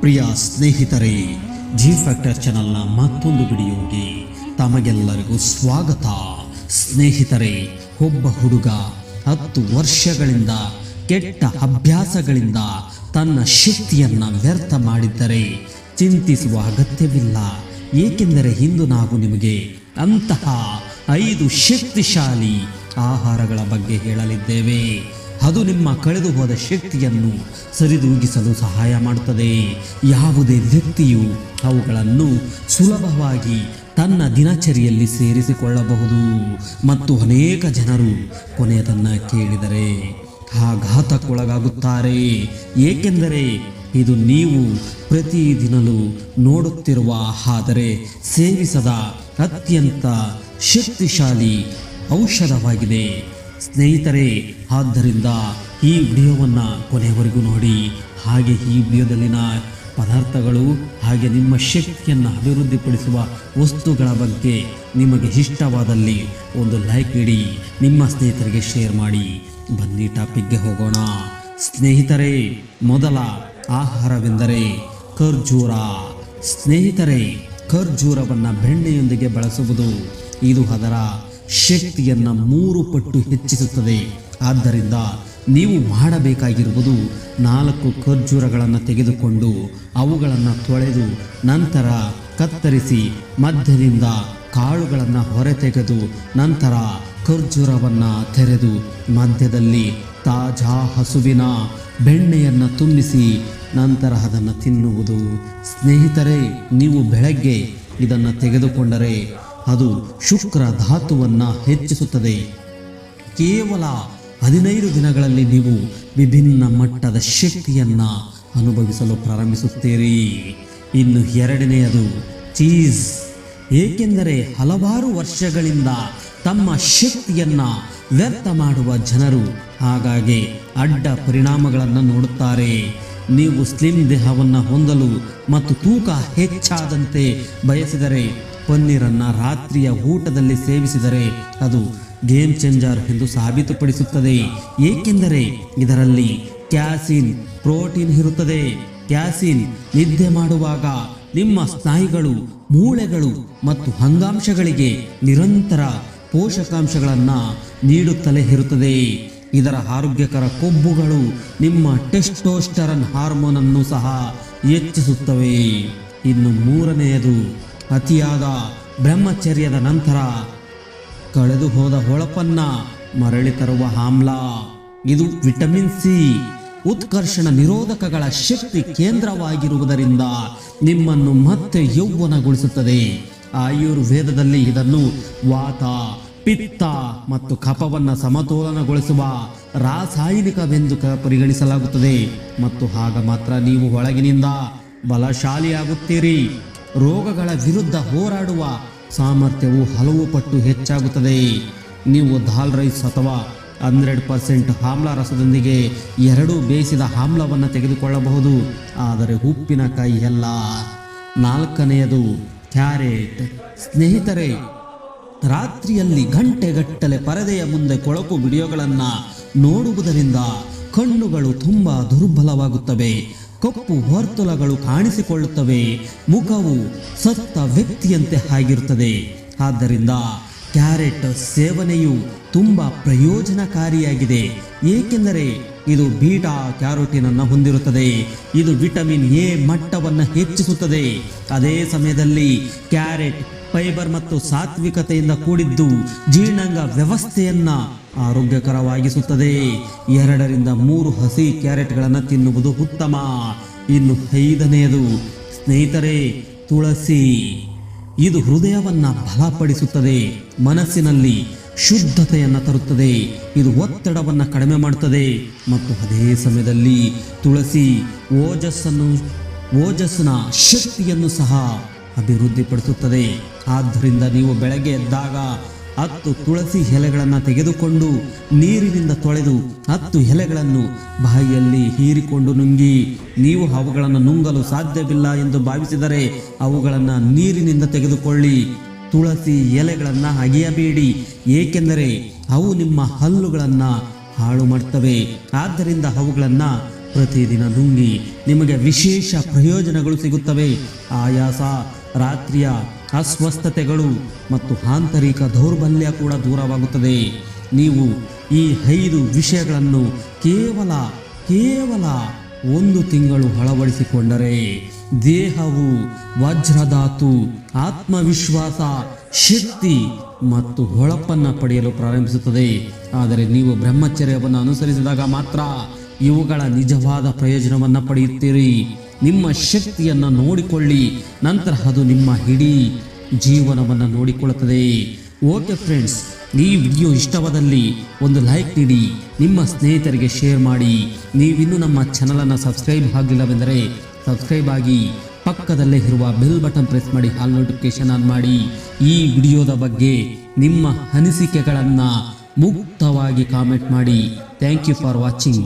ಪ್ರಿಯ ಸ್ನೇಹಿತರೇ, G factor ಚಾನಲ್ನ ಮತ್ತೊಂದು ವಿಡಿಯೋಗೆ ತಮಗೆಲ್ಲರಿಗೂ ಸ್ವಾಗತ. ಸ್ನೇಹಿತರೆ, ಒಬ್ಬ ಹುಡುಗ ಹತ್ತು ವರ್ಷಗಳಿಂದ, ಕೆಟ್ಟ ಅಭ್ಯಾಸಗಳಿಂದ ತನ್ನ ಶಕ್ತಿಯನ್ನ ವ್ಯರ್ಥ ಮಾಡಿದ್ದರೆ ಚಿಂತಿಸುವ ಅಗತ್ಯವಿಲ್ಲ. ಏಕೆಂದರೆ ಇಂದು ನಾವು ನಿಮಗೆ ಅಂತಹ ಐದು ಶಕ್ತಿಶಾಲಿ ಆಹಾರಗಳ ಬಗ್ಗೆ ಹೇಳಲಿದ್ದೇವೆ. ಅದು ನಿಮ್ಮ ಕಳೆದು ಹೋದ ಶಕ್ತಿಯನ್ನು ಸರಿದೂಗಿಸಲು ಸಹಾಯ ಮಾಡುತ್ತದೆ. ಯಾವುದೇ ವ್ಯಕ್ತಿಯು ಅವುಗಳನ್ನು ಸುಲಭವಾಗಿ ತನ್ನ ದಿನಚರಿಯಲ್ಲಿ ಸೇರಿಸಿಕೊಳ್ಳಬಹುದು ಮತ್ತು ಅನೇಕ ಜನರು ಕೊನೆಯದನ್ನು ಕೇಳಿದರೆ ಆಘಾತಕ್ಕೊಳಗಾಗುತ್ತಾರೆ. ಏಕೆಂದರೆ ಇದು ನೀವು ಪ್ರತಿದಿನಲೂ ನೋಡುತ್ತಿರುವ ಆದರೆ ಸೇವಿಸದ ಅತ್ಯಂತ ಶಕ್ತಿಶಾಲಿ ಔಷಧವಾಗಿದೆ. ಸ್ನೇಹಿತರೆ, ಆದ್ದರಿಂದ ಈ ವಿಡಿಯೋವನ್ನು ಕೊನೆಯವರೆಗೂ ನೋಡಿ. ಹಾಗೆ ಈ ವಿಡಿಯೋದಲ್ಲಿನ ಪದಾರ್ಥಗಳು ಹಾಗೆ ನಿಮ್ಮ ಶಕ್ತಿಯನ್ನು ಅಭಿವೃದ್ಧಿಪಡಿಸುವ ವಸ್ತುಗಳ ಬಗ್ಗೆ ನಿಮಗೆ ಇಷ್ಟವಾದಲ್ಲಿ ಒಂದು ಲೈಕ್ ನೀಡಿ ನಿಮ್ಮ ಸ್ನೇಹಿತರಿಗೆ ಶೇರ್ ಮಾಡಿ. ಬನ್ನಿ ಟಾಪಿಕ್ಗೆ ಹೋಗೋಣ. ಸ್ನೇಹಿತರೆ, ಮೊದಲ ಆಹಾರವೆಂದರೆ ಖರ್ಜೂರ. ಸ್ನೇಹಿತರೆ, ಖರ್ಜೂರವನ್ನು ಬೆಣ್ಣೆಯೊಂದಿಗೆ ಬಳಸುವುದು. ಇದು ಅದರ ಶಕ್ತಿಯನ್ನ ಮೂರು ಪಟ್ಟು ಹೆಚ್ಚಿಸುತ್ತದೆ. ಆದ್ದರಿಂದ ನೀವು ಮಾಡಬೇಕಾಗಿರುವುದು ನಾಲ್ಕು ಖರ್ಜೂರಗಳನ್ನು ತೆಗೆದುಕೊಂಡು ಅವುಗಳನ್ನು ತೊಳೆದು ನಂತರ ಕತ್ತರಿಸಿ ಮಧ್ಯದಿಂದ ಕಾಳುಗಳನ್ನು ಹೊರತೆಗೆದು ನಂತರ ಖರ್ಜೂರವನ್ನು ತೆರೆದು ಮಧ್ಯದಲ್ಲಿ ತಾಜಾ ಹಸುವಿನ ಬೆಣ್ಣೆಯನ್ನು ತುಂಬಿಸಿ ನಂತರ ಅದನ್ನು ತಿನ್ನುವುದು. ಸ್ನೇಹಿತರೆ, ನೀವು ಬೆಳಗ್ಗೆ ಇದನ್ನು ತೆಗೆದುಕೊಂಡರೆ ಅದು ಶುಕ್ರ ಧಾತುವನ್ನು ಹೆಚ್ಚಿಸುತ್ತದೆ. ಕೇವಲ ಹದಿನೈದು ದಿನಗಳಲ್ಲಿ ನೀವು ವಿಭಿನ್ನ ಮಟ್ಟದ ಶಕ್ತಿಯನ್ನು ಅನುಭವಿಸಲು ಪ್ರಾರಂಭಿಸುತ್ತೀರಿ. ಇನ್ನು ಎರಡನೆಯದು ಚೀಸ್. ಏಕೆಂದರೆ ಹಲವಾರು ವರ್ಷಗಳಿಂದ ತಮ್ಮ ಶಕ್ತಿಯನ್ನು ವ್ಯರ್ಥ ಮಾಡುವ ಜನರು ಹಾಗಾಗಿ ಅಡ್ಡ ಪರಿಣಾಮಗಳನ್ನು ನೋಡುತ್ತಾರೆ. ನೀವು ಸ್ಲಿಮ್ ದೇಹವನ್ನು ಹೊಂದಲು ಮತ್ತು ತೂಕ ಹೆಚ್ಚಾದಂತೆ ಬಯಸಿದರೆ ಪನ್ನೀರನ್ನ ರಾತ್ರಿಯ ಊಟದಲ್ಲಿ ಸೇವಿಸಿದರೆ ಅದು ಗೇಮ್ ಚೇಂಜರ್ ಎಂದು ಸಾಬೀತುಪಡಿಸುತ್ತದೆ. ಏಕೆಂದರೆ ಇದರಲ್ಲಿ ಕ್ಯಾಸಿನ್, ಪ್ರೋಟೀನ್ ಇರುತ್ತದೆ. ಕ್ಯಾಸಿನ್ ನಿದ್ದೆ ಮಾಡುವಾಗ ನಿಮ್ಮ ಸ್ನಾಯುಗಳು, ಮೂಳೆಗಳು ಮತ್ತು ಅಂಗಾಂಶಗಳಿಗೆ ನಿರಂತರ ಪೋಷಕಾಂಶಗಳನ್ನು ನೀಡುತ್ತಲೇ ಇರುತ್ತದೆ. ಇದರ ಆರೋಗ್ಯಕರ ಕೊಬ್ಬುಗಳು ನಿಮ್ಮ ಟೆಸ್ಟೋಸ್ಟರನ್ ಹಾರ್ಮೋನನ್ನು ಸಹ ಹೆಚ್ಚಿಸುತ್ತವೆ. ಇನ್ನು ಮೂರನೆಯದು ಅತಿಯಾದ ಬ್ರಹ್ಮಚರ್ಯದ ನಂತರ ಕಳೆದು ಹೋದ ಹೊಳಪನ್ನ ಮರಳಿ ತರುವ ಆಮ್ಲ ಇದು ವಿಟಮಿನ್ ಸಿ. ಉತ್ಕರ್ಷಣ ನಿರೋಧಕಗಳ ಶಕ್ತಿ ಕೇಂದ್ರವಾಗಿರುವುದರಿಂದ ನಿಮ್ಮನ್ನು ಮತ್ತೆ ಯೌವನಗೊಳಿಸುತ್ತದೆ ಆಯುರ್ವೇದದಲ್ಲಿ ಇದನ್ನು ವಾತ, ಪಿತ್ತ ಮತ್ತು ಕಫವನ್ನು ಸಮತೋಲನಗೊಳಿಸುವ ರಾಸಾಯನಿಕವೆಂದು ಪರಿಗಣಿಸಲಾಗುತ್ತದೆ. ಮತ್ತು ಆಗ ಮಾತ್ರ ನೀವು ಒಳಗಿನಿಂದ ಬಲಶಾಲಿಯಾಗುತ್ತೀರಿ. ರೋಗಗಳ ವಿರುದ್ಧ ಹೋರಾಡುವ ಸಾಮರ್ಥ್ಯವು ಹಲವು ಪಟ್ಟು ಹೆಚ್ಚಾಗುತ್ತದೆ. ನೀವು ದಾಲ್ ರೈಸ್ ಅಥವಾ ಹಂಡ್ರೆಡ್ ಪರ್ಸೆಂಟ್ ಆಮ್ಲ ರಸದೊಂದಿಗೆ ಎರಡು ಬೇಯಿಸಿದ ಆಮ್ಲವನ್ನು ತೆಗೆದುಕೊಳ್ಳಬಹುದು. ಆದರೆ ಉಪ್ಪಿನಕಾಯಿ ಎಲ್ಲ ನಾಲ್ಕನೆಯದು ಕ್ಯಾರೆಟ್. ಸ್ನೇಹಿತರೆ, ರಾತ್ರಿಯಲ್ಲಿ ಗಂಟೆಗಟ್ಟಲೆ ಪರದೆಯ ಮುಂದೆ ಕೊಳಕು ವಿಡಿಯೋಗಳನ್ನು ನೋಡುವುದರಿಂದ ಕಣ್ಣುಗಳು ತುಂಬ ದುರ್ಬಲವಾಗುತ್ತವೆ. ಕಪ್ಪು ವರ್ತುಲಗಳು ಕಾಣಿಸಿಕೊಳ್ಳುತ್ತವೆ. ಮುಖವು ಸತ್ತ ವ್ಯಕ್ತಿಯಂತೆ ಆಗಿರುತ್ತದೆ. ಆದ್ದರಿಂದ ಕ್ಯಾರೆಟ್ ಸೇವನೆಯು ತುಂಬ ಪ್ರಯೋಜನಕಾರಿಯಾಗಿದೆ. ಏಕೆಂದರೆ ಇದು ಬೀಟಾ ಕ್ಯಾರೋಟಿನ್ ಅನ್ನು ಹೊಂದಿರುತ್ತದೆ. ಇದು ವಿಟಮಿನ್ ಎ ಮಟ್ಟವನ್ನು ಹೆಚ್ಚಿಸುತ್ತದೆ. ಅದೇ ಸಮಯದಲ್ಲಿ ಕ್ಯಾರೆಟ್ ಫೈಬರ್ ಮತ್ತು ಸಾತ್ವಿಕತೆಯಿಂದ ಕೂಡಿದ್ದು ಜೀರ್ಣಾಂಗ ವ್ಯವಸ್ಥೆಯನ್ನ ಆರೋಗ್ಯಕರವಾಗಿಸುತ್ತದೆ. ಎರಡರಿಂದ ಮೂರು ಹಸಿ ಕ್ಯಾರೆಟ್ಗಳನ್ನು ತಿನ್ನುವುದು ಉತ್ತಮ. ಇನ್ನು ಐದನೆಯದು ಸ್ನೇಹಿತರೆ, ತುಳಸಿ. ಇದು ಹೃದಯವನ್ನ ಬಲಪಡಿಸುತ್ತದೆ, ಮನಸ್ಸಿನಲ್ಲಿ ಶುದ್ಧತೆಯನ್ನು ತರುತ್ತದೆ, ಇದು ಒತ್ತಡವನ್ನು ಕಡಿಮೆ ಮಾಡುತ್ತದೆ. ಮತ್ತು ಅದೇ ಸಮಯದಲ್ಲಿ ತುಳಸಿ ಓಜಸ್ಸನ್ನು, ಓಜಸ್ಸಿನ ಶಕ್ತಿಯನ್ನು ಸಹ ಅಭಿವೃದ್ಧಿಪಡಿಸುತ್ತದೆ. ಆದ್ದರಿಂದ ನೀವು ಬೆಳಗ್ಗೆ ಎದ್ದಾಗ ಹತ್ತು ತುಳಸಿ ಎಲೆಗಳನ್ನು ತೆಗೆದುಕೊಂಡು ನೀರಿನಿಂದ ತೊಳೆದು ಹತ್ತು ಎಲೆಗಳನ್ನು ಬಾಯಿಯಲ್ಲಿ ಹೀರಿಕೊಂಡು ನುಂಗಿ ನೀವು ಅವುಗಳನ್ನು ನುಂಗಲು ಸಾಧ್ಯವಿಲ್ಲ ಎಂದು ಭಾವಿಸಿದರೆ ಅವುಗಳನ್ನು ನೀರಿನಿಂದ ತೆಗೆದುಕೊಳ್ಳಿ. ತುಳಸಿ ಎಲೆಗಳನ್ನು ಅಗೆಯಬೇಡಿ. ಏಕೆಂದರೆ ಅವು ನಿಮ್ಮ ಹಲ್ಲುಗಳನ್ನು ಹಾಳು ಮಾಡ್ತವೆ. ಆದ್ದರಿಂದ ಅವುಗಳನ್ನು ಪ್ರತಿದಿನ ನುಂಗಿ ನಿಮಗೆ ವಿಶೇಷ ಪ್ರಯೋಜನಗಳು ಸಿಗುತ್ತವೆ. ಆಯಾಸ ರಾತ್ರಿಯ ಅಸ್ವಸ್ಥತೆಗಳು ಮತ್ತು ಆಂತರಿಕ ದೌರ್ಬಲ್ಯ ಕೂಡ ದೂರವಾಗುತ್ತದೆ. ನೀವು ಈ ಐದು ವಿಷಯಗಳನ್ನು ಕೇವಲ ಕೇವಲ ಒಂದು ತಿಂಗಳು ಅಳವಡಿಸಿಕೊಂಡರೆ ದೇಹವು ವಜ್ರಧಾತು, ಆತ್ಮವಿಶ್ವಾಸ, ಶಕ್ತಿ ಮತ್ತು ಹೊಳಪನ್ನು ಪಡೆಯಲು ಪ್ರಾರಂಭಿಸುತ್ತದೆ. ಆದರೆ ನೀವು ಬ್ರಹ್ಮಚರ್ಯವನ್ನು ಅನುಸರಿಸಿದಾಗ ಮಾತ್ರ ಇವುಗಳ ನಿಜವಾದ ಪ್ರಯೋಜನವನ್ನು ಪಡೆಯುತ್ತೀರಿ. ನಿಮ್ಮ ಶಕ್ತಿಯನ್ನು ನೋಡಿಕೊಳ್ಳಿ, ನಂತರ ಅದು ನಿಮ್ಮ ಇಡೀ ಜೀವನವನ್ನು ನೋಡಿಕೊಳ್ಳುತ್ತದೆ. ಓಕೆ ಫ್ರೆಂಡ್ಸ್ ಈ ವಿಡಿಯೋ ಇಷ್ಟವಾದಲ್ಲಿ ಒಂದು ಲೈಕ್ ನೀಡಿ, ನಿಮ್ಮ ಸ್ನೇಹಿತರಿಗೆ ಶೇರ್ ಮಾಡಿ. ನೀವಿನ್ನೂ ನಮ್ಮ ಚಾನಲನ್ನು ಸಬ್ಸ್ಕ್ರೈಬ್ ಆಗಿಲ್ಲವೆಂದರೆ ಸಬ್ಸ್ಕ್ರೈಬ್ ಆಗಿ, ಪಕ್ಕದಲ್ಲೇ ಇರುವ ಬೆಲ್ ಬಟನ್ ಪ್ರೆಸ್ ಮಾಡಿ ಹಾಲ್ ನೋಟಿಫಿಕೇಶನ್ ಆನ್ ಮಾಡಿ. ಈ ವಿಡಿಯೋದ ಬಗ್ಗೆ ನಿಮ್ಮ ಅನಿಸಿಕೆಗಳನ್ನು ಮುಕ್ತವಾಗಿ ಕಾಮೆಂಟ್ ಮಾಡಿ. Thank you for watching